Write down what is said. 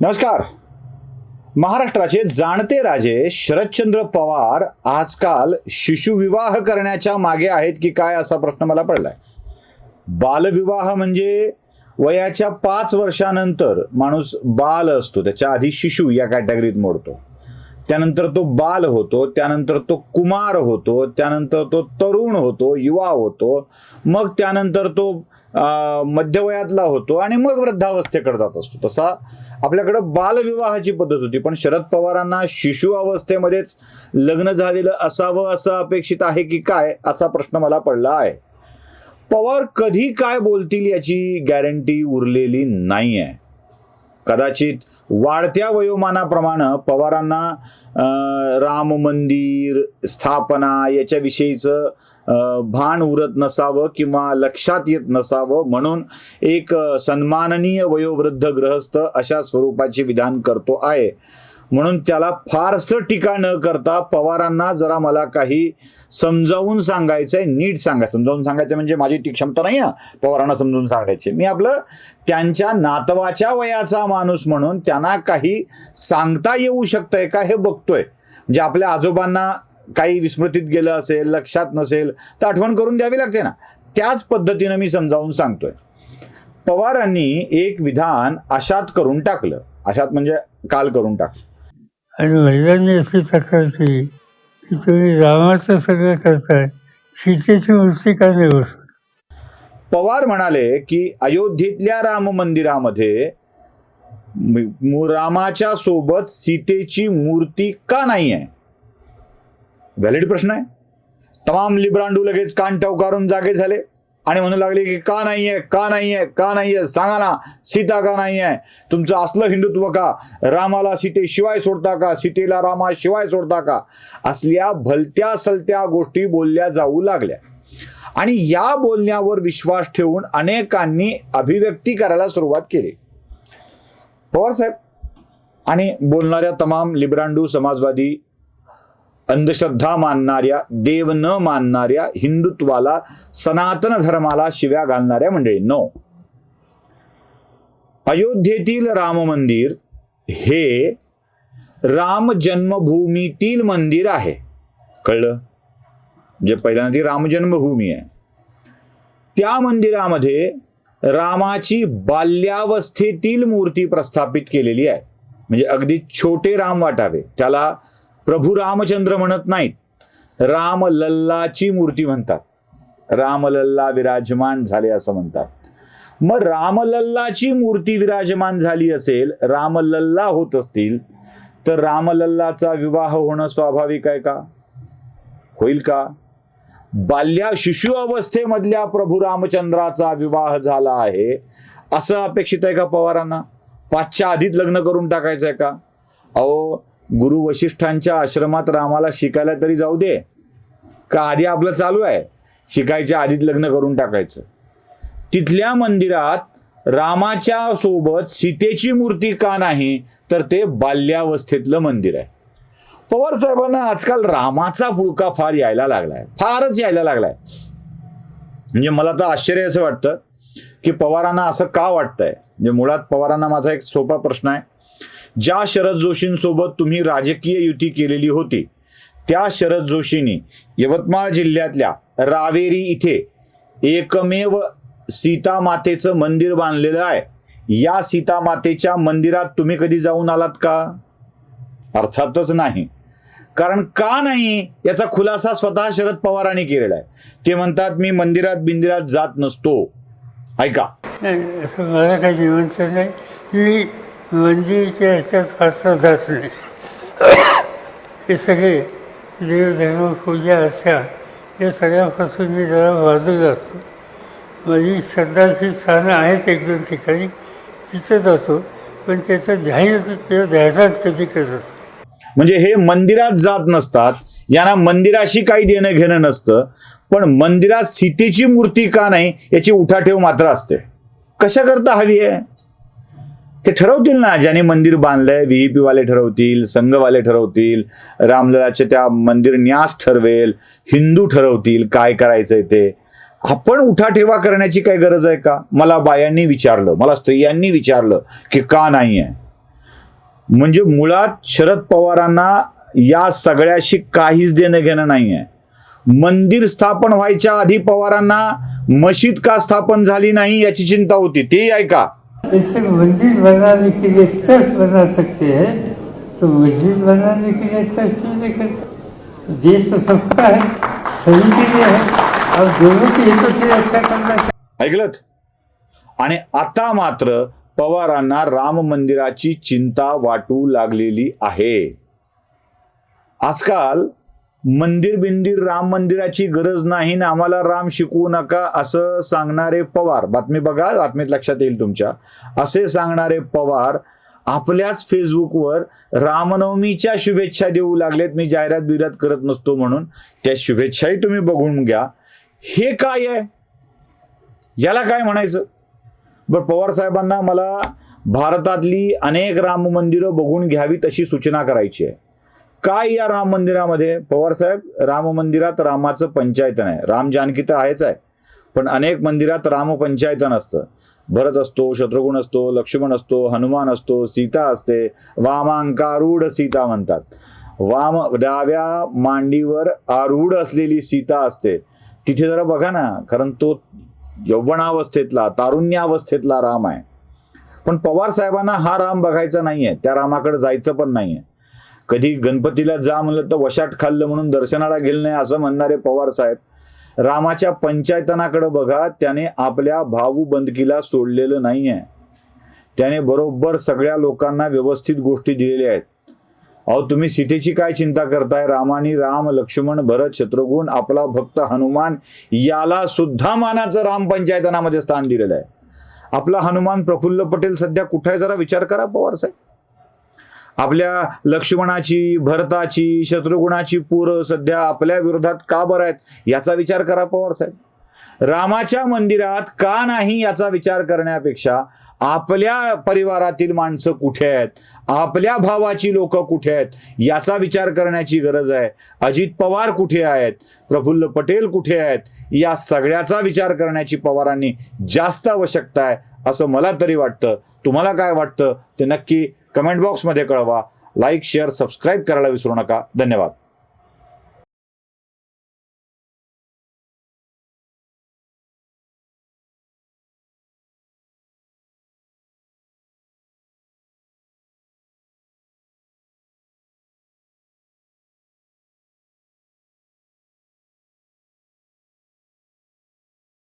नमस्कार. महाराष्ट्राचे जाणते राजे शरदचंद्र पवार आजकाल शिशुविवाह करण्याच्या मागे आहेत की काय असा प्रश्न मला पडलाय. बालविवाह म्हणजे वयाच्या पाच वर्षानंतर माणूस बाल असतो त्याच्या आधी शिशु या कॅटेगरीत मोडतो. त्यानंतर तो बाल होतो त्यानंतर तो कुमार होतो त्यानंतर तो तरुण होतो युवा होतो मग त्यानंतर तो मध्यवयातला होतो आणि मग वृद्धावस्थेकडे जात असतो. तसा आपल्याकडे बालविवाहाची पद्धत होती पण शरद पवारांना शिशु अवस्थेमध्येच लग्न झालेलं असावं असं अपेक्षित आहे की काय असा प्रश्न मला पडला आहे. पवार कधी काय बोलतील याची गॅरंटी उरलेली नाही आहे कदाचित वाढत्या वयोमानाप्रमाणे पवारांना राम मंदिर स्थापना याच्याविषयीचं भान उरत नसावं किंवा लक्षात येत नसावं म्हणून एक सन्माननीय वयोवृद्ध ग्रहस्थ अशा स्वरूपाचे विधान करतो आहे. म्हणून त्याला फारसं टीका न करता पवारांना जरा मला काही समजावून सांगायचंय नीट सांगा समजावून सांगायचं म्हणजे माझी ती क्षमता नाही आहे पवारांना समजावून सांगायची. मी आपलं त्यांच्या नातवाच्या वयाचा माणूस म्हणून त्यांना काही सांगता येऊ शकतंय का हे बघतोय. म्हणजे आपल्या आजोबांना काही विस्मृतीत गेलं असेल लक्षात नसेल तर आठवण करून द्यावी लागते ना. त्याच पद्धतीनं मी समजावून सांगतोय. पवारांनी एक विधान अशात करून टाकलं. अशात म्हणजे काल करून टाकलं. आणि महिलांनी अशी तक्रार केली की तुम्ही रामाचं सगळं करताय सीतेची मूर्ती का नाही बसत पवार म्हणाले की अयोध्येतल्या राम मंदिरामध्ये रामाच्या सोबत सीतेची मूर्ती का नाही आहे व्हॅलिड प्रश्न आहे. तमाम लिब्रांडू लगेच कान टवकारून जागे झाले. आणि म्हणू लागले की का नाही आहे का नाही आहे का नाही आहे सांगा ना सीता का नाही आहे तुमचं असलं हिंदुत्व का? रामाला सीतेशिवाय सोडता का? सीतेला रामाशिवाय सोडता का? असल्या भलत्या सलत्या गोष्टी बोलल्या जाऊ लागल्या. आणि या बोलण्यावर विश्वास ठेवून अनेकांनी अभिव्यक्ती करायला सुरुवात केली. पवार साहेब आणि बोलणाऱ्या तमाम लिब्रांडू समाजवादी अंधश्रद्धा मानणाऱ्या देव न मानणाऱ्या हिंदुत्वाला सनातन धर्माला शिव्या घालणाऱ्या मंडळी. नो अयोध्येतील राम मंदिर हे राम जन्मभूमीतील मंदिर आहे. कळलं? जे पहिल्यांदा ती राम जन्मभूमी आहे. त्या मंदिरामध्ये रामाची बाल्यावस्थेतील मूर्ती प्रस्थापित केलेली आहे. म्हणजे अगदी छोटे राम वाटावे. त्याला प्रभू रामचंद्र म्हणत नाहीत. राम लल्लाची मूर्ती म्हणतात. रामलल्ला विराजमान झाले असं म्हणतात. मग रामलल्लाची मूर्ती विराजमान झाली असेल रामलल्ला होत असतील तर रामलल्लाचा विवाह होणं स्वाभाविक आहे का? होईल का? बाल्या शिशु अवस्थेमधल्या प्रभू रामचंद्राचा विवाह झाला आहे असं अपेक्षित आहे का पवारांना? पाचच्या आधीच लग्न करून टाकायचं आहे का? अहो गुरु वशिष्ठांच्या आश्रमात रामाला शिकायला तरी जाऊ दे. का आधी आपलं चालू आहे? शिकायच्या आधीच लग्न करून टाकायचं. तिथल्या मंदिरात रामाच्या सोबत सीतेची मूर्ती का नाही तर ते बाल्यावस्थेतलं मंदिर आहे. पवार साहेबांना आजकाल रामाचा पुळका फार यायला लागलाय. फारच यायला लागलाय. म्हणजे मला तर आश्चर्य असं वाटतं की पवारांना असं का वाटतंय? म्हणजे मुळात पवारांना माझा एक सोपा प्रश्न आहे. ज्या शरद जोशींसोबत तुम्ही राजकीय युती केलेली होती त्या शरद जोशींनी यवतमाळ जिल्ह्यातल्या रावेरी इथे एकमेव सीतामातेचं मंदिर बांधलेलं आहे. या सीतामातेच्या मंदिरात तुम्ही कधी जाऊन आलात का? अर्थातच नाही. कारण का नाही? याचा खुलासा स्वतः शरद पवारांनी केलेला आहे. ते म्हणतात मी मंदिरात बिंदिरात जात नसतो. ऐका. म्हणजे मंदिरच्या ह्याच्यात फारसा जात नाही हे सगळे देवधर्म पूजा अशा या सगळ्यापासून मी जरा बाजूला असतो. माझी श्रद्धाची स्थानं आहेत एक दोन ठिकाणी तिथं जातो पण त्याचं ध्यान किंवा ध्यानात कधी करत असतो. म्हणजे हे मंदिरात जात नसतात यांना मंदिराशी काही देणं घेणं नसतं पण मंदिरात सीतेची मूर्ती का नाही याची उठाठेव मात्र असते. कशा करता हवी आहे? ते ठरवतील ना ज्याने मंदिर बांधलंय व्हीईपी वाले ठरवतील संघवाले ठरवतील रामललाचे त्या मंदिर न्यास ठरवेल हिंदू ठरवतील काय करायचंय ते. आपण उठाठेवा करण्याची काही गरज आहे का? मला बायांनी विचारलं मला स्त्रियांनी विचारलं की का नाही आहे म्हणजे मुळात शरद पवारांना या सगळ्याशी काहीच देणं घेणं नाही आहे मंदिर स्थापन व्हायच्या आधी पवारांना मशीद का स्थापन झाली नाही याची चिंता होती ते ऐका. इसे मंदिर बनाने के लिए चर्च बना सकते हैं तो मस्जिद बनाने के लिए चर्च क्यों नहीं करते? देश तो सबका है सभी के लिए है और दोनों के हितों से अच्छा करना चाहिए। ऐकलत? आणि आता मात्र पवारांना राम मंदिराची चिंता वाटू लागलेली आहे. आजकाल मंदिर बिंदिर राम मंदिराची गरज नाही ना आम्हाला राम शिकवू नका असं सांगणारे पवार. बातमी बघा बातमीत लक्षात येईल तुमच्या. असे सांगणारे पवार आपल्याच फेसबुकवर रामनवमीच्या शुभेच्छा देऊ लागलेत. मी जाहिरात बिरात करत नसतो म्हणून. त्या शुभेच्छाही तुम्ही बघून घ्या. हे काय आहे? याला काय म्हणायचं? बरं पवार साहेबांना मला भारतातली अनेक राम मंदिरं बघून घ्यावीत अशी सूचना करायची आहे. काय या राम मंदिरामध्ये? पवार साहेब राम मंदिरात रामाचं पंचायतन आहे. राम जानकी तर आहेच आहे. पण अनेक मंदिरात राम पंचायतन असतं. भरत असतो शत्रुघ्न असतो लक्ष्मण असतो हनुमान असतो सीता असते. वामांकारूढ सीता म्हणतात. वाम डाव्या मांडीवर आरूढ असलेली सीता असते. तिथे जरा बघा ना कारण तो यौवनावस्थेतला तारुण्यावस्थेतला राम आहे. पण पवार साहेबांना हा राम बघायचा नाहीये. त्या रामाकडे जायचं पण नाहीये. कधी गणपतीला जा म्हणलं तर वशाट खाल्लं म्हणून दर्शनाला गेलं नाही असं म्हणणारे पवार साहेब. रामाच्या पंचायतनाकडे बघा त्याने आपल्या भाऊ बंदकीला सोडलेलं नाही आहे त्याने बरोबर सगळ्या लोकांना व्यवस्थित गोष्टी दिलेल्या आहेत. अहो तुम्ही सीतेची काय चिंता करताय? रामानी राम लक्ष्मण भरत शत्रुघ्न आपला भक्त हनुमान याला सुद्धा मानाचं राम पंचायतनामध्ये स्थान दिलेलं आहे. आपला हनुमान प्रफुल्ल पटेल सध्या कुठे आहे? जरा विचार करा पवार साहेब. आपल्या लक्ष्मणाची भरताची शत्रुघ्नाची पूर सध्या आपल्या विरोधात का बरं आहेत? याचा विचार करा पवार साहेब. रामाच्या मंदिरात का नाही याचा विचार करण्यापेक्षा आपल्या परिवारातील माणसं कुठे आहेत? आपल्या भावाची लोक कुठे आहेत? याचा विचार करण्याची गरज आहे. अजित पवार कुठे आहेत? प्रफुल्ल पटेल कुठे आहेत? या सगळ्याचा विचार करण्याची पवारांनी जास्त आवश्यकता आहे असं मला तरी वाटतं. तुम्हाला काय वाटतं? ते नक्की कमेंट बॉक्समध्ये कळवा लाईक शेअर सबस्क्राईब करायला विसरू नका. धन्यवाद.